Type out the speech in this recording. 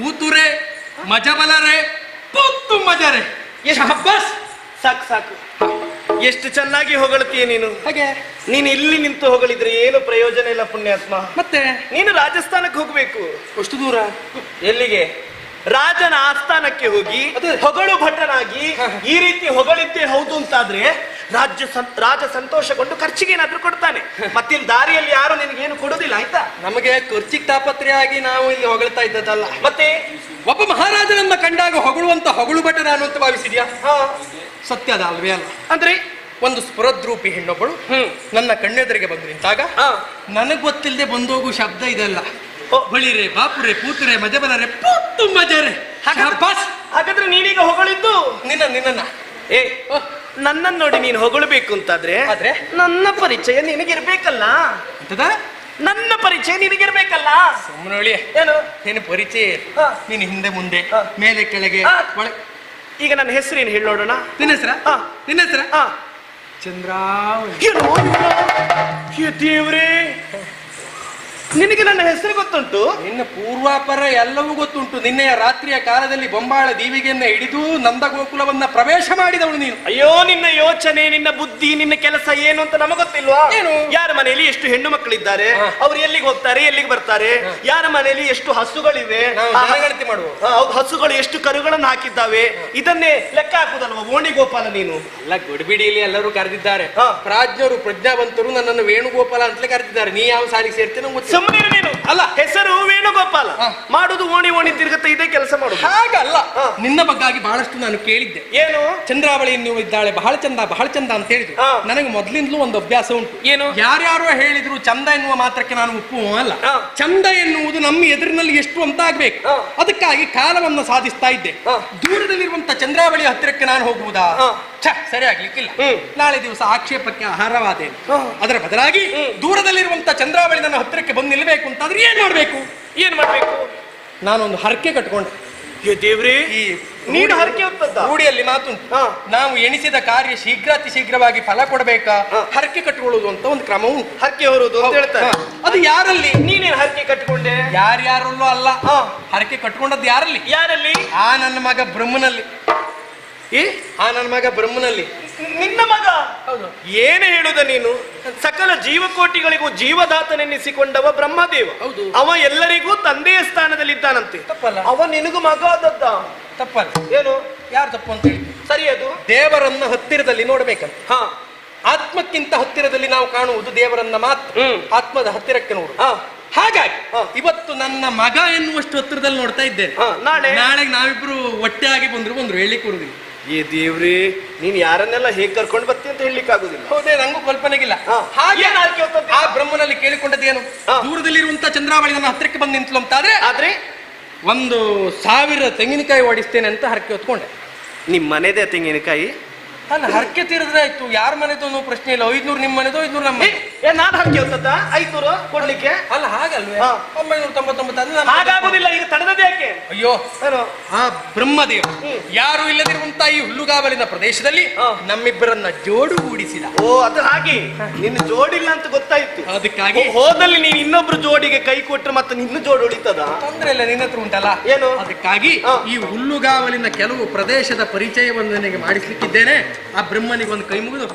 ಪೂತುರೆ ಮಜಬಲರೆ ಪುತ್ತು ಮಜರೆ. ಶಹಬ್ಬಾಸ್ ಸಾಕು ಸಾಕು. ಎಷ್ಟು ಚೆನ್ನಾಗಿ ಹೊಗಳ್ತೀಯ ನೀನು? ಹಾಗೆ. ನೀನು ಇಲ್ಲಿ ನಿಂತು ಹೊಗಳಿದ್ರೆ ಏನು ಪ್ರಯೋಜನ ಇಲ್ಲ ಪುಣ್ಯಾತ್ಮ? ಮತ್ತೆ? ನೀನು ರಾಜಸ್ಥಾನಕ್ಕೆ ಹೋಗ್ಬೇಕು. ಅಷ್ಟು ದೂರ? ಎಲ್ಲಿಗೆ? ರಾಜನ ಆಸ್ಥಾನಕ್ಕೆ ಹೋಗಿ ಅದೇ. ಹೊಗಳು ಭಟನಾಗಿ ಈ ರೀತಿ ಹೊಗಳಿದ್ದೆ ಹೌದು ಅಂತಾದ್ರೆ ರಾಜ್ಯ ರಾಜ ಸಂತೋಷಗೊಂಡು ಖರ್ಚಿಗೆ ಏನಾದ್ರೂ ಕೊಡ್ತಾನೆ. ಮತ್ತಿಲ್ಲಿ ದಾರಿಯಲ್ಲಿ ಯಾರು ನಿನಗೇನು ಕೊಡುದಿಲ್ಲ ಆಯ್ತಾ? ನಮಗೆ ಖರ್ಚಿಗೆ ತಾಪತ್ರೆ ಆಗಿ ನಾವು ಇಲ್ಲಿ ಹೊಗಳ್ತಾ ಇದ್ದದಲ್ಲ ಮತ್ತೆ? ಒಬ್ಬ ಮಹಾರಾಜನನ್ನ ಕಂಡಾಗ ಹೊಗಳುವಂತ ಹೊಗಳು ಭಟ ನಾನು ಅಂತ ಭಾವಿಸಿದ್ಯಾ? ಹಾ. ಸತ್ಯದ ಅಲ್ವೇ ಅಲ್ಲ. ಅಂದ್ರೆ? ಒಂದು ಸ್ಫುರದ್ರೂಪಿ ಹೆಣ್ಣೊಬ್ಬಳು. ಹ್ಮ್. ನನ್ನ ಕಣ್ಣೆದರಿಗೆ ಬಂದು ನಿಂತಾಗ ಹಾ. ನನಗ್ ಗೊತ್ತಿಲ್ಲದೆ ಬಂದೋಗು ಶಬ್ದ ಇದೆಲ್ಲ. ಓ. ಬಳಿರೆ ಬಾಪುರೆ ಪೂತುರೆ ಮಜಬಲರೆ ಪುತ್ತು ಮಜರೆ ಹಾಗಾದ್ರೆ ನೀನೀಗ ಹೊಗಳಿದ್ದು? ನಿನ್ನ ನಿನ್ನ ಏ. ನನ್ನನ್ನು ನೋಡಿ ನೀನು ಹೊಗಳಬೇಕು ಅಂತಾದ್ರೆ ಆದ್ರೆ? ನನ್ನ ಪರಿಚಯ ನಿನಗಿರ್ಬೇಕಲ್ಲ ಅಂತದ ನನ್ನ ಪರಿಚಯ ನಿನಗಿರ್ಬೇಕಲ್ಲ ಸುಮ್ಮನೆ ಏನು ನಿನ್ನ ಪರಿಚಯ ಹಾ. ನೀನು ಹಿಂದೆ ಮುಂದೆ ಹಾ. ಮೇಲೆ ಕೆಳಗೆ ಹಾ. ಈಗ ನನ್ನ ಹೆಸರೇನು ಹೇಳಿ ನೋಡೋಣ ನಿನ್ನ ಹೆಸರ ಹಾ. ನಿನ್ನ ಹೆಸರ ಆ, ಚಂದ್ರಾವಳಿ ಏನು? ಏ ದೇವ್ರೇ ನಿನಗೆ ನನ್ನ ಹೆಸರು ಗೊತ್ತುಂಟು? ನಿನ್ನ ಪೂರ್ವಾಪರ ಎಲ್ಲವೂ ಗೊತ್ತುಂಟು. ನಿನ್ನೆಯ ರಾತ್ರಿಯ ಕಾಲದಲ್ಲಿ ಬೊಂಬಾಳ ದೀವಿಗೆಯನ್ನ ಹಿಡಿದು ನಂದ ಗೋಕುಲವನ್ನ ಪ್ರವೇಶ ಮಾಡಿದವಳು ನೀನು. ಅಯ್ಯೋ ನಿನ್ನ ಯೋಚನೆ ನಿನ್ನ ಬುದ್ಧಿ ನಿನ್ನ ಕೆಲಸ ಏನು ಅಂತ ನಮಗೆ ಗೊತ್ತಿಲ್ವಾ? ಏನು? ಯಾರ ಮನೆಯಲ್ಲಿ ಎಷ್ಟು ಹೆಣ್ಣು ಮಕ್ಕಳಿದ್ದಾರೆ. ಅವ್ರು ಎಲ್ಲಿಗೆ ಹೋಗ್ತಾರೆ ಎಲ್ಲಿಗೆ ಬರ್ತಾರೆ? ಯಾರ ಮನೆಯಲ್ಲಿ ಎಷ್ಟು ಹಸುಗಳಿವೆ? ಜನಗಣತಿ ಮಾಡುವ. ಹೌದು, ಹಸುಗಳು ಎಷ್ಟು ಕರುಗಳನ್ನು ಹಾಕಿದ್ದಾವೆ? ಇದನ್ನೇ ಲೆಕ್ಕ ಹಾಕುದಲ್ವಾ ಓಣಿ ಗೋಪಾಲ ನೀನು? ಎಲ್ಲ ಗುಡ್ಬಿಡಿಯಲ್ಲಿ ಎಲ್ಲರೂ ಕರೆದಿದ್ದಾರೆ. ಹಾ. ಪ್ರಾಜ್ಞರು ಪ್ರಜ್ಞಾವಂತರು ನನ್ನನ್ನು ವೇಣುಗೋಪಾಲ ಅಂತಲೇ ಕರೆದಿದ್ದಾರೆ. ನೀ ಯಾವ ಸಾಲಿಗೆ ಸೇರ್ತೀನಿ ಸುಮ್ಮನೆ ನೀನು ಅಲ್ಲ. ಹೆಸರು ವೇಣುಗೋಪಾಲ. ಮಾಡುದು ಓಣಿ ಓಣಿ ತಿರುಗತ್ತೆ ಇದೇ ಕೆಲಸ ಮಾಡುದು ಹಾಗಲ್ಲ ಹಾ. ನಿನ್ನ ಬಗ್ಗಾಗಿ ಬಹಳಷ್ಟು ನಾನು ಕೇಳಿದ್ದೆ. ಏನು? ಚಂದ್ರಾವಳಿ ನೀವು ಇದ್ದಾಳೆ ಬಹಳ ಚಂದ ಬಹಳ ಚಂದ ಅಂತ ಹೇಳಿದ್ರು. ನನಗೆ ಮೊದಲಿಂದಲೂ ಒಂದು ಅಭ್ಯಾಸ ಉಂಟು. ಏನು? ಯಾರ್ಯಾರು ಹೇಳಿದ್ರು ಚಂದ ಎನ್ನುವ ಮಾತ್ರಕ್ಕೆ ನಾನು ಉಪ್ಪು ಅಲ್ಲ. ಚಂದ ಎನ್ನುವುದು ನಮ್ಮ ಎದುರಿನಲ್ಲಿ ಎಷ್ಟು ಅಂತ ಆಗ್ಬೇಕು. ಅದಕ್ಕಾಗಿ ಕಾಲವನ್ನು ಸಾಧಿಸ್ತಾ ಇದ್ದೆ. ದೂರದಲ್ಲಿರುವಂತ ಚಂದ್ರಾವಳಿ ಹತ್ತಿರಕ್ಕೆ ನಾನು ಹೋಗುವುದಾ? ಛ, ಸರಿ ಆಗ್ಲಿಕ್ಕಿಲ್ಲ. ನಾಳೆ ದಿವಸ ಆಕ್ಷೇಪಕ್ಕೆ ಆಹಾರವಾದೆ. ಅದರ ಬದಲಾಗಿ ದೂರದಲ್ಲಿರುವಂತ ಚಂದ್ರಾವಳಿ ನನ್ನ ಹತ್ತಿರಕ್ಕೆ ಬಂದು ನಿಲ್ಲಬೇಕು ಅಂತಂದ್ರೆ ಏನ್ ಮಾಡ್ಬೇಕು? ಏನ್ ಮಾಡ್ಬೇಕು? ನಾನೊಂದು ಹರಕೆ ಕಟ್ಕೊಂಡೆ. ದೇವ್ರಿ ಈ ನೀನು ಹರಕೆ ಹೊತ್ತದ್ದ? ರೂಢಿಯಲ್ಲಿ ಮಾತುಂಟು ಹಾ. ನಾವು ಎಣಿಸಿದ ಕಾರ್ಯ ಶೀಘ್ರಾತಿ ಶೀಘ್ರವಾಗಿ ಫಲ ಕೊಡಬೇಕಾ? ಹಾ. ಹರಕೆ ಕಟ್ಟಿಕೊಳ್ಳುವುದು ಅಂತ ಒಂದು ಕ್ರಮ ಉಂಟು. ಹರಕೆ ಹೊರುವುದು ಅಂತ ಹೇಳ್ತಾರೆ. ಹಾ. ಅದು ಯಾರಲ್ಲಿ? ನೀನೇನ್ ಹರಕೆ ಕಟ್ಟಿಕೊಂಡೆ? ಯಾರ್ಯಾರಲ್ಲೂ ಅಲ್ಲ. ಹಾ. ಹರಕೆ ಕಟ್ಟಿಕೊಂಡದ್ದು ಯಾರಲ್ಲಿ? ಯಾರಲ್ಲಿ? ಆ ನನ್ನ ಮಗ ಬ್ರಹ್ಮನಲ್ಲಿ. ಏ ಆ ನನ್ನ ಮಗ ಬ್ರಹ್ಮನಲ್ಲಿ. ನಿನ್ನ ಮಗ. ಹೌದು. ಏನು ಹೇಳುದ ನೀನು? ಸಕಲ ಜೀವಕೋಟಿಗಳಿಗೂ ಜೀವದಾತನೆನ್ನಿಸಿಕೊಂಡವ ಬ್ರಹ್ಮದೇವ. ಹೌದು. ಅವ ಎಲ್ಲರಿಗೂ ತಂದೆಯ ಸ್ಥಾನದಲ್ಲಿದ್ದಾನಂತೆ. ತಪ್ಪಲ್ಲ. ಅವ ನಿನಗೂ ಮಗ ಆದದ್ದ ತಪ್ಪಲ್ಲ. ಏನು? ಯಾರು ತಪ್ಪು ಅಂತ ಹೇಳಿ. ಸರಿ ಅದು. ದೇವರನ್ನ ಹತ್ತಿರದಲ್ಲಿ ನೋಡ್ಬೇಕಂತ. ಹಾ. ಆತ್ಮಕ್ಕಿಂತ ಹತ್ತಿರದಲ್ಲಿ ನಾವು ಕಾಣುವುದು ದೇವರನ್ನ ಮಾತ್ರ. ಆತ್ಮದ ಹತ್ತಿರಕ್ಕೆ ನೋಡು. ಹಾ. ಹಾಗಾಗಿ. ಇವತ್ತು ನನ್ನ ಮಗ ಎನ್ನುವಷ್ಟು ಹತ್ತಿರದಲ್ಲಿ ನೋಡ್ತಾ ಇದ್ದೇನೆ. ಹಾ ನಾಳೆ? ನಾಳೆಗೆ ನಾವಿಬ್ರು ಒಟ್ಟೆ ಆಗಿ ಬಂದ್ರು ಬಂದ್ರು ಹೇಳಿ ಬರುದಿಲ್ಲ. ಏ ದೇವ್ರಿ ನೀನ್ ಯಾರನ್ನೆಲ್ಲ ಹೇಗ್ ಕರ್ಕೊಂಡು ಬರ್ತಿ ಅಂತ ಹೇಳಲಿಕ್ಕೆ ಆಗುದಿಲ್ಲ ಹೌದೇ ನಂಗೂ ಕಲ್ಪನೆಗಿಲ್ಲ ಹಾ. ಹಾಗೆ ಏನ್ ಹರಕೆ ಹೊತ್ತದ್ದು? ಆ ಬ್ರಹ್ಮನಲ್ಲಿ ಕೇಳಿಕೊಂಡದ್ದೇನು ಹಾ. ದೂರದಲ್ಲಿರುವಂತ ಚಂದ್ರಾವಳಿ ನನ್ನ ಹತ್ತಿರಕ್ಕೆ ಬಂದು ನಿಂತಲು ಅಂತಾದ್ರೆ ಆದ್ರೆ ಒಂದು ಸಾವಿರ ತೆಂಗಿನಕಾಯಿ ಓಡಿಸ್ತೇನೆ ಅಂತ ಹರಕೆ ಹೊತ್ಕೊಂಡೆ ನಿಮ್ ಮನೆದೇ ತೆಂಗಿನಕಾಯಿ ಅಲ್ಲ ಹರಕೆ ತೀರಿದ್ರೆ ಆಯ್ತು. ಯಾರ ಮನೆದು ಅನ್ನೋ ಪ್ರಶ್ನೆ ಇಲ್ಲ. ಐದ್ನೂರು ನಿಮ್ಮ ಮನೆದು ಐದ್ನೂರು ನಮ್ಮ ಏ, ನಾನು ನಾನ್ ಹರಕೆ ಹೊತ್ತದ್ದ ಐದ್ನೂರು ಕೊಡ್ಲಿಕ್ಕೆ? ಅಲ್ಲ ಹಾಗಲ್ವೇ. ಒಂಬೈನೂರ ತೊಂಬತ್ತೊಂಬತ್ತು ಅಂದ್ರೆ ನಾನು- ಹಾಗಾಗುದಿಲ್ಲ ಈಗ ತಡದದ ಯಾಕೆ? ಅಯ್ಯೋ. ಏನು? ಆ ಬ್ರಹ್ಮದೇವ ಹ್ಮ್. ಯಾರು ಇಲ್ಲದಿರುವಂತ ಈ ಹುಲ್ಲುಗಾವಲಿನ ಪ್ರದೇಶದಲ್ಲಿ ಹಾ. ನಮ್ಮಿಬ್ಬರನ್ನ ಜೋಡುಗೂಡಿಸಿದ ಓ ಅದು ಹಾಗೆ. ನಿನ್ನ ಜೋಡಿಲ್ಲ ಅಂತ ಗೊತ್ತಾಯ್ತು. ಅದಕ್ಕಾಗಿ ಹೋ- ಹೋದಲ್ಲಿ ನೀನ್ ಇನ್ನೊಬ್ರು ಜೋಡಿಗೆ ಕೈ ಕೊಟ್ರೆ ಮತ್ತೆ ನಿನ್ನ ಜೋಡಿ ಉಳಿತದ? ತೊಂದ್ರೆ ಇಲ್ಲ ನಿನ್ನ ಹತ್ರ ಉಂಟಲ್ಲ? ಏನು? ಅದಕ್ಕಾಗಿ ಹಾ. ಈ ಹುಲ್ಲುಗಾವಲಿನ ಕೆಲವು ಪ್ರದೇಶದ ಪರಿಚಯವನ್ನು ನನಗೆ ಮಾಡಿಸ್ಲಿಕ್ಕಿದ್ದೇನೆ. ಆ ಬ್ರಹ್ಮನಿಗೆ ಒಂದು ಕೈ ಮುಗಿದು